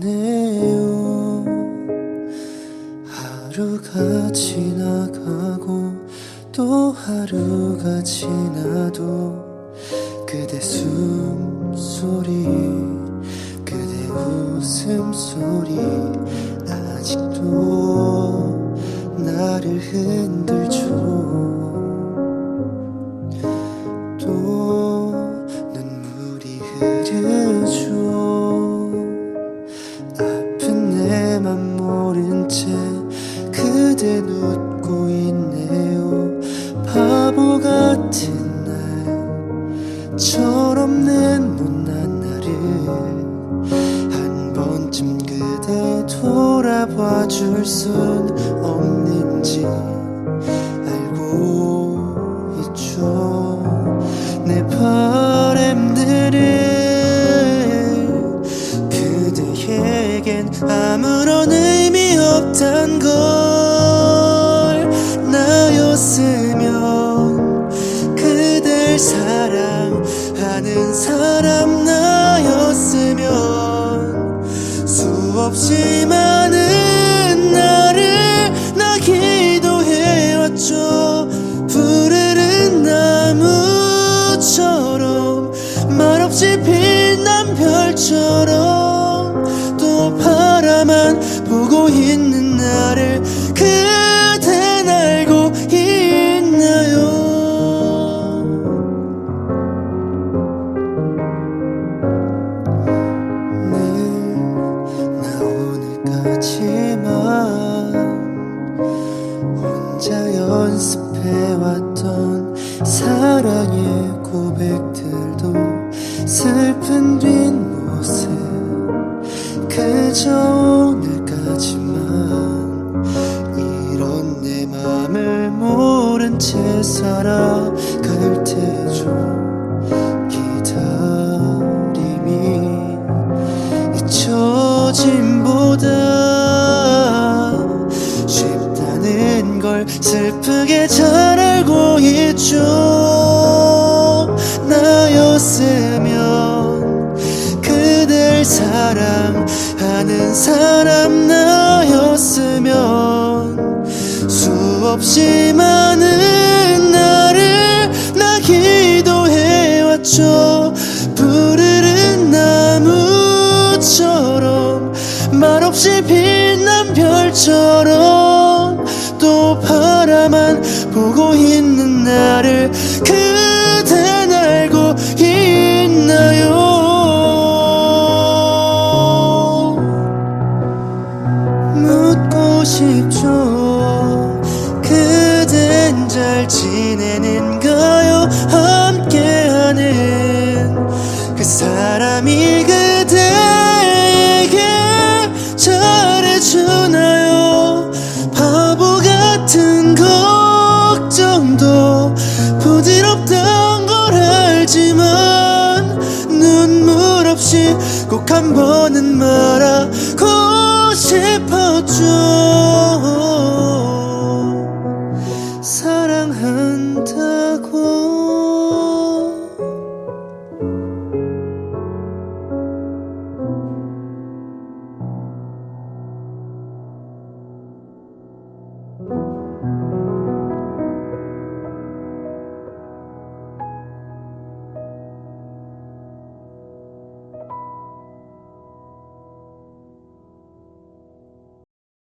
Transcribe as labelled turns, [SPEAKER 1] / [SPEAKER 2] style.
[SPEAKER 1] 가네요. 하루가 지나가고 또 하루가 지나도 그대 숨소리 그대 웃음소리 아직도 나를 흔들죠. 모른 채 그대 웃고 있네요. 바보 같은 날 철없는 못난 나를 한 번쯤 그대 돌아봐 줄 순 없는지 없이 많 사랑의 고백들도 슬픈 뒷모습 그저 오늘까지만 이런 내 맘을 모른 채 살아갈 테죠. 기다림이 잊혀짐보다 쉽다는 걸 슬프게 잘 있죠 나였으면 그댈 사랑하는 사람 나였으면 수없이 많은 나를 나 기도해왔죠. 푸르른 나무처럼 말없이 빛난 별처럼 또 바라만 보고 있는 나를 그댄 알고 있나요? 묻고 싶죠. 그댄 잘 지내는가요 부질없던 걸 알지만 눈물 없이 꼭 한 번은 말하